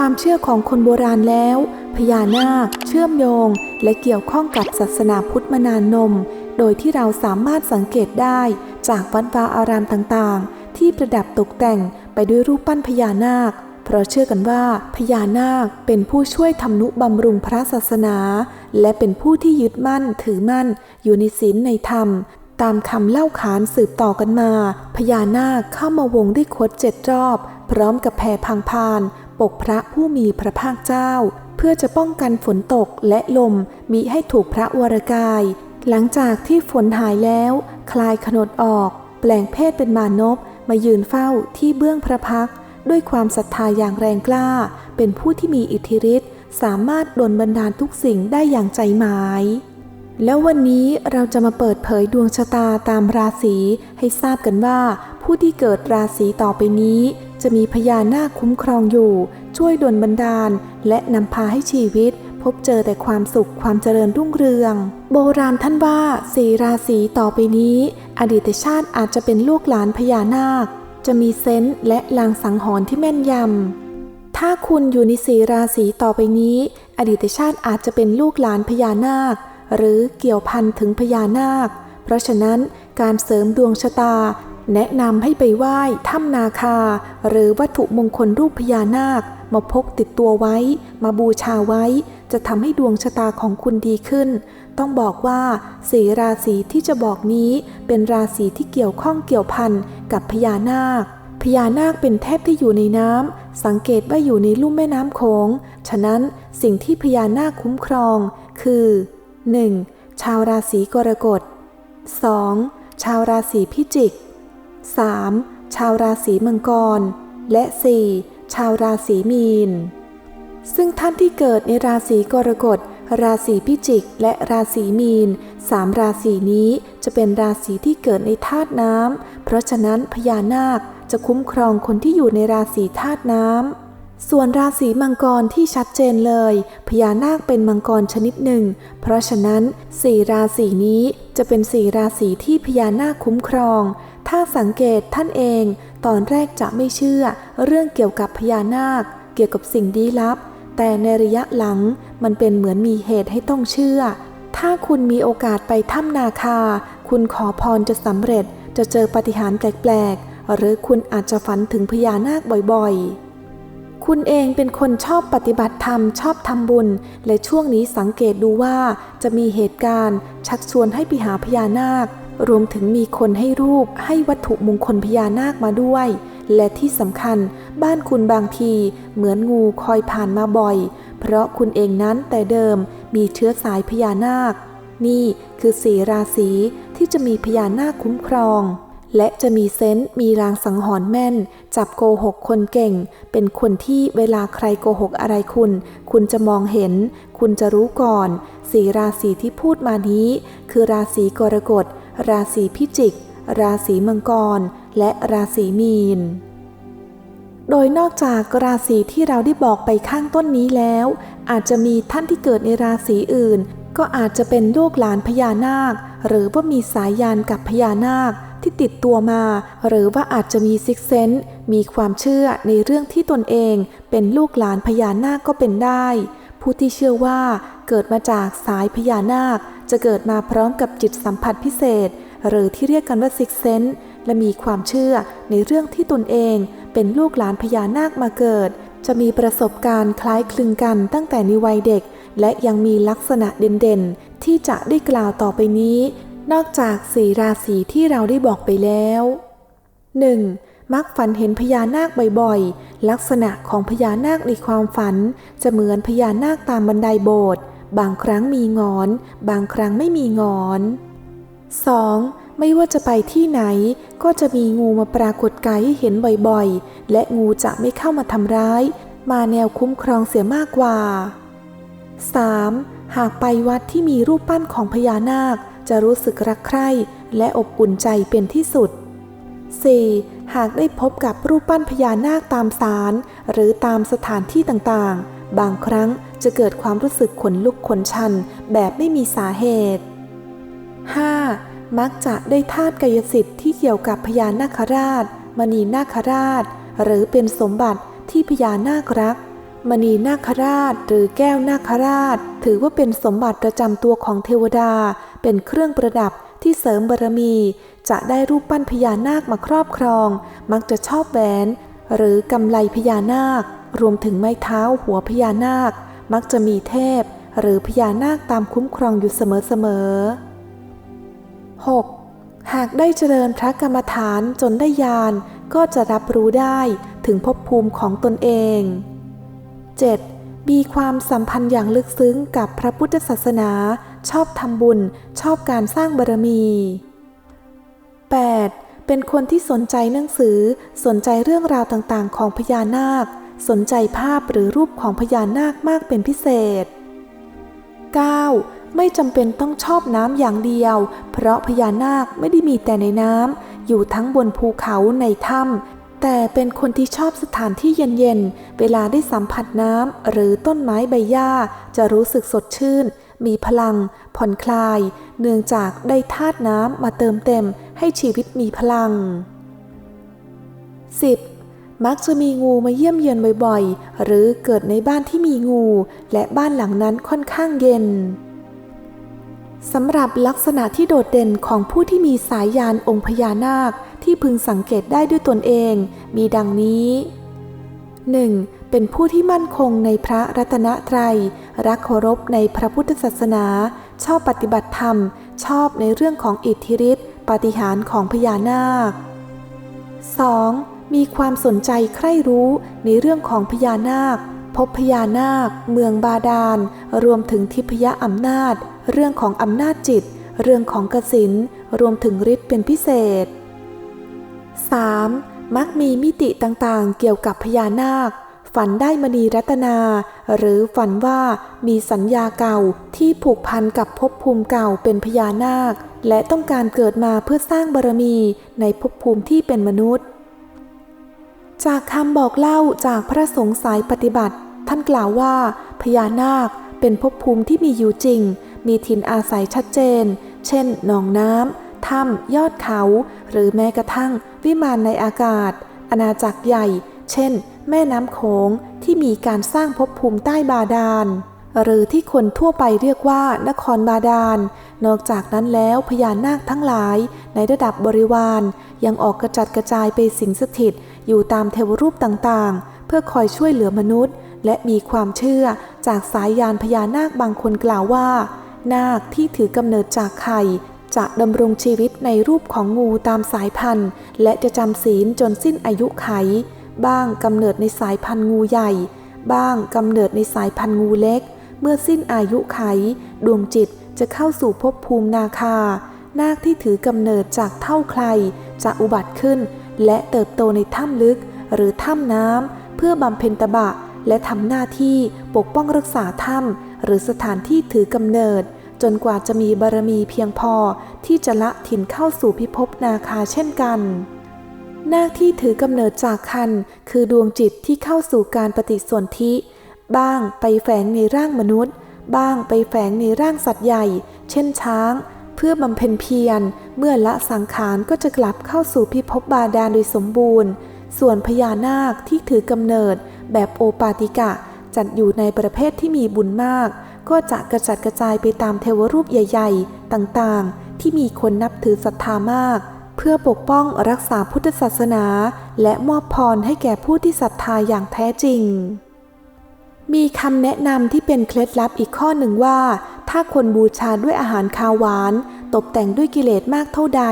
ความเชื่อของคนโบราณแล้ว พญานาคเชื่อมโยง และเกี่ยวข้องกับศาสนาพุทธมานานนม โดยที่เราสามารถสังเกตได้จากวัดวาอารามต่างๆ ที่ประดับตกแต่งไปด้วยรูปปั้นพญานาค เพราะเชื่อกันว่าพญานาคเป็นผู้ช่วยทำนุบำรุงพระศาสนา และเป็นผู้ที่ยึดมั่นถือมั่น อยู่ในศีลในธรรม ตามคำเล่าขานสืบต่อกันมา พญานาคเข้ามาวงด้วยคดเจ็ดรอบ พร้อมกับแผ่พังพาน ปกพระผู้มีพระภาคเจ้า เพื่อจะป้องกันฝนตกและลมมิให้ถูกพระวรกาย หลังจากที่ฝนหายแล้ว คลายขนดออก แปลงเพศเป็นมานพมายืนเฝ้าที่เบื้องพระพัก ด้วยความศรัทธาอย่างแรงกล้า เป็นผู้ที่มีอิทธิฤทธิ์สามารถดลบันดาลทุกสิ่งได้อย่างใจหมาย แล้ววันนี้เราจะมาเปิดเผยดวงชะตาตามราศีให้ทราบกันว่า ผู้ที่เกิดราศีต่อไปนี้ จะมีพญานาคคุ้มครองอยู่ ช่วยดลบันดาล และนำพาให้ชีวิต พบเจอแต่ความสุขความเจริญรุ่งเรือง โบราณท่านว่าสีราศีต่อไปนี้ อดีตชาติอาจจะเป็นลูกหลานพญานาค จะมีเซนส์และลางสังหรณ์ที่แม่นยำ ถ้าคุณอยู่ในสีราศีต่อไปนี้ อดีตชาติอาจจะเป็นลูกหลานพญานาค หรือเกี่ยวพันถึงพญานาค เพราะฉะนั้นการเสริมดวงชะตา แนะนำให้ไปไหว้ถ้ำนาคา หรือวัตถุมงคลรูปพญานาค มาพกติดตัวไว้ มาบูชาไว้ จะทำให้ดวงชะตาของคุณดีขึ้น ต้องบอกว่าสีราศีที่จะบอกนี้เป็นราศีที่เกี่ยวข้องเกี่ยวพันกับพญานาค พญานาคเป็นเทพที่อยู่ในน้ำสังเกตว่าอยู่ในลุ่มแม่น้ำโขง ฉะนั้นสิ่งที่พญานาคคุ้มครอง คือ 1. ชาวราศีกรกฎ 2. ชาวราศีพิจิก 3. ชาวราศีมังกร และ 4. ชาวราศีมีน ซึ่งท่านที่เกิดในราศีกรกฎ ราศีพิจิก และราศีมีนสามราศีนี้จะเป็นราศีที่เกิดในธาตุน้ำ เพราะฉะนั้นพญานาคจะคุ้มครองคนที่อยู่ในราศีธาตุน้ำส่วนราศีมังกรที่ชัดเจนเลย พญานาคเป็นมังกรชนิดหนึ่ง เพราะฉะนั้นสี่ราศีนี้จะเป็นสี่ราศีที่พญานาคคุ้มครอง ถ้าสังเกตท่านเองตอนแรกจะไม่เชื่อเรื่องเกี่ยวกับพญานาค เกี่ยวกับสิ่งลี้ลับ แต่ในระยะหลังมันเป็นเหมือนมีเหตุให้ต้องเชื่อ ถ้าคุณมีโอกาสไปถ้ำนาคา คุณขอพรจะสำเร็จจะเจอปาฏิหาริย์แปลกๆ หรือคุณอาจจะฝันถึงพญานาคบ่อยๆ คุณเองเป็นคนชอบปฏิบัติธรรมชอบทำบุญ และช่วงนี้สังเกตดูว่าจะมีเหตุการณ์ ชักชวนให้ไปหาพญานาค รวมถึงมีคนให้รูปให้วัตถุมงคลพญานาคมาด้วย และที่สำคัญบ้านคุณบางทีเหมือนงูคอยผ่านมาบ่อย เพราะคุณเองนั้นแต่เดิมมีเชื้อสายพญานาค นี่คือสีราศีที่จะมีพญานาคคุ้มครอง และจะมีเซนต์มีรางสังหรณ์แม่น จับโกหกคนเก่ง เป็นคนที่เวลาใครโกหกอะไรคุณ คุณจะมองเห็น คุณจะรู้ก่อน สีราศีที่พูดมานี้ คือราศีกรกฎ ราศีพิจิก ราศีมังกร และราศีมีน โดยนอกจากราศีที่เราได้บอกไปข้างต้นนี้แล้ว อาจจะมีท่านที่เกิดในราศีอื่น ก็อาจจะเป็นลูกหลานพญานาค หรือว่ามีสายยานกับพญานาคที่ติดตัวมา หรือว่าอาจจะมีซิกเซนต์มีความเชื่อในเรื่องที่ตนเอง เป็นลูกหลานพญานาคก็เป็นได้ ผู้ที่เชื่อว่าเกิดมาจากสายพญานาค จะเกิดมาพร้อมกับจิตสัมผัสพิเศษ หรือที่เรียกกันว่าซิกเซนและมีความเชื่อในเรื่องที่ตนเองเป็นลูกหลานพญานาคมาเกิด จะมีประสบการณ์คล้ายคลึงกันตั้งแต่ในวัยเด็ก และยังมีลักษณะเด่นๆ ที่จะได้กล่าวต่อไปนี้ นอกจากสี่ราศีที่เราได้บอกไปแล้ว 1. มักฝันเห็นพญานาคบ่อยๆ ลักษณะของพญานาคในความฝัน จะเหมือนพญานาคตามบันไดโบสถ์ บางครั้งมีงอน บางครั้งไม่มีงอน 2. ไม่ว่าจะไปที่ไหน ก็จะมีงูมาปรากฏกายให้เห็นบ่อยๆ และงูจะไม่เข้ามาทำร้าย มาแนวคุ้มครองเสียมากกว่า 3. หากไปวัดที่มีรูปปั้นของพญานาค จะรู้สึกรักใคร่และอบอุ่นใจเป็นที่สุด 4. หากได้พบกับรูปปั้นพญานาคตามศาลหรือตามสถานที่ต่างๆ บางครั้ง จะเกิดความรู้สึกขนลุกขนชันแบบไม่มีสาเหตุ 5. มักจะได้ธาตุกายสิทธิ์ที่เกี่ยวกับพญานาคราช มณีนาคราช หรือเป็นสมบัติที่พญานาครัก มณีนาคราชหรือแก้วนาคราช ถือว่าเป็นสมบัติประจำตัวของเทวดา เป็นเครื่องประดับที่เสริมบารมี จะได้รูปปั้นพญานาคมาครอบครอง มักจะชอบแหวน หรือกำไลพญานาค รวมถึงไม้เท้าหัวพญานาค มักจะมีเทพหรือพญานาคตามคุ้มครองอยู่เสมอๆ 6. หากได้เจริญพระกรรมฐานจนได้ญาณก็จะรับรู้ได้ถึงภพภูมิของตนเอง 7. มีความสัมพันธ์อย่างลึกซึ้งกับพระพุทธศาสนา ชอบทำบุญ ชอบการสร้างบารมี 8. เป็นคนที่สนใจหนังสือสนใจเรื่องราวต่างๆ ของพญานาค สนใจภาพหรือรูปของพญานาคมากเป็นพิเศษ 9. ไม่จำเป็นต้องชอบน้ำอย่างเดียว เพราะพญานาคไม่ได้มีแต่ในน้ำ อยู่ทั้งบนภูเขาในถ้ำ แต่เป็นคนที่ชอบสถานที่เย็นๆ เวลาได้สัมผัสน้ำหรือต้นไม้ใบหญ้า จะรู้สึกสดชื่น มีพลัง ผ่อนคลาย เนื่องจากได้ธาตุน้ำมาเติมเต็ม ให้ชีวิตมีพลัง 10. มักจะมีงูมาเยี่ยมเยือนบ่อยๆ หรือเกิดในบ้านที่มีงู และบ้านหลังนั้นค่อนข้างเย็นสำหรับลักษณะที่โดดเด่นของผู้ที่มีสายยานองค์พญานาคที่พึงสังเกตได้ด้วยตนเอง มีดังนี้ 1. เป็นผู้ที่มั่นคงในพระรัตนตรัย รักเคารพในพระพุทธศาสนา ชอบปฏิบัติธรรม ชอบในเรื่องของอิทธิฤทธิปาฏิหาริย์ของพญานาค 2. มีความสนใจใคร่รู้ในเรื่องของพญานาค พบพญานาค เมืองบาดาล รวมถึงทิพยอำนาจ เรื่องของอำนาจจิต เรื่องของกสินรวมถึงฤทธิ์เป็นพิเศษ 3. มักมีมิติต่างๆ เกี่ยวกับพญานาค ฝันได้มณีรัตนา หรือฝันว่ามีสัญญาเก่าที่ผูกพันกับภพภูมิเก่าเป็นพญานาค และต้องการเกิดมาเพื่อสร้างบารมีในภพภูมิที่เป็นมนุษย์ จากคำบอกเล่าจากพระสงฆ์สายปฏิบัติ ท่านกล่าวว่า พญานาคเป็นภพภูมิที่มีอยู่จริง มีถิ่นอาศัยชัดเจน เช่น หนองน้ำถ้ำยอดเขา หรือแม้กระทั่ง วิมานในอากาศ อาณาจักรใหญ่ เช่น แม่น้ำโขงที่มีการสร้างภพภูมิใต้บาดาล หรือที่คนทั่วไปเรียกว่านครบาดาล นอกจากนั้นแล้วพญานาคทั้งหลาย ในระดับบริวาร ยังออกกระจัดกระจายไปสิงสถิต อยู่ตามเทวรูปต่างๆ เพื่อคอยช่วยเหลือมนุษย์ และมีความเชื่อจากสายยานพญานาคบางคนกล่าวว่า นาคที่ถือกำเนิดจากไข่จะดำรงชีวิตในรูปของงูตามสายพันธุ์ และจะจำศีลจนสิ้นอายุไข บ้างกำเนิดในสายพันธุ์งูใหญ่ บ้างกำเนิดในสายพันธุ์งูเล็ก เมื่อสิ้นอายุไข ดวงจิตจะเข้าสู่ภพภูมินาคา นาคที่ถือกำเนิดจากเท่าใคร จะอุบัติขึ้น และเติบโตในถ้ำลึก หรือถ้ำน้ำเพื่อบำเพ็ญตบะ และทำหน้าที่ปกป้องรักษาถ้ำหรือสถานที่ถือกำเนิด จนกว่าจะมีบารมีเพียงพอที่จะละถิ่นเข้าสู่พิภพนาคาเช่นกันนาคที่ถือกำเนิดจากคันคือดวงจิตที่เข้าสู่การปฏิสนธิ บ้างไปแฝงในร่างมนุษย์ บ้างไปแฝงในร่างสัตว์ใหญ่ เช่นช้าง เพื่อบำเพ็ญเพียร เมื่อละสังขารก็จะกลับเข้าสู่พิภพบาดาลโดยสมบูรณ์ ส่วนพญานาคที่ถือกำเนิด แบบโอปาติกะจัดอยู่ในประเภทที่มีบุญมาก ก็จะกระจัดกระจายไปตามเทวรูปใหญ่ ๆ ต่างๆ ที่มีคนนับถือศรัทธามาก เพื่อปกป้องรักษาพุทธศาสนา และมอบพรให้แก่ผู้ที่ศรัทธาอย่างแท้จริง มีคำแนะนำที่เป็นเคล็ดลับอีกข้อหนึ่งว่า ถ้าคนบูชาด้วยอาหารคาวหวาน ตกแต่งด้วยกิเลสมากเท่าใด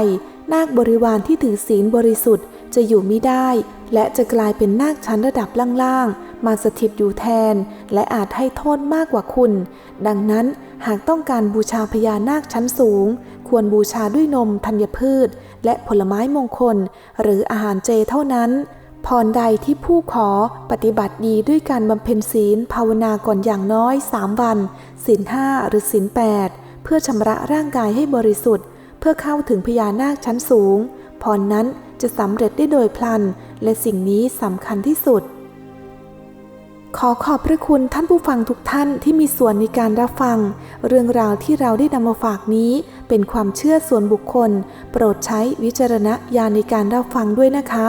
นาคบริวารที่ถือศีลบริสุทธิ์จะอยู่ไม่ได้ และจะกลายเป็นนาคชั้นระดับล่างๆ มาสถิตอยู่แทน และอาจให้โทษมากกว่าคุณ ดังนั้นหากต้องการบูชาพญานาคชั้นสูง ควรบูชาด้วยนมธัญพืช และผลไม้มงคล หรืออาหารเจเท่านั้น พรใดที่ผู้ขอปฏิบัติดีด้วยการบำเพ็ญศีลภาวนาก่อนอย่างน้อย3วันศีลห้าหรือศีลแปดเพื่อชำระร่างกายให้บริสุทธิ์ เพื่อเข้าถึงพญานาคชั้นสูง พรนั้นจะสำเร็จได้โดยพลัน และสิ่งนี้สำคัญที่สุด ขอขอบพระคุณท่านผู้ฟังทุกท่านที่มีส่วนในการรับฟัง เรื่องราวที่เราได้นำมาฝากนี้ เป็นความเชื่อส่วนบุคคล โปรดใช้วิจารณญาณในการรับฟังด้วยนะคะ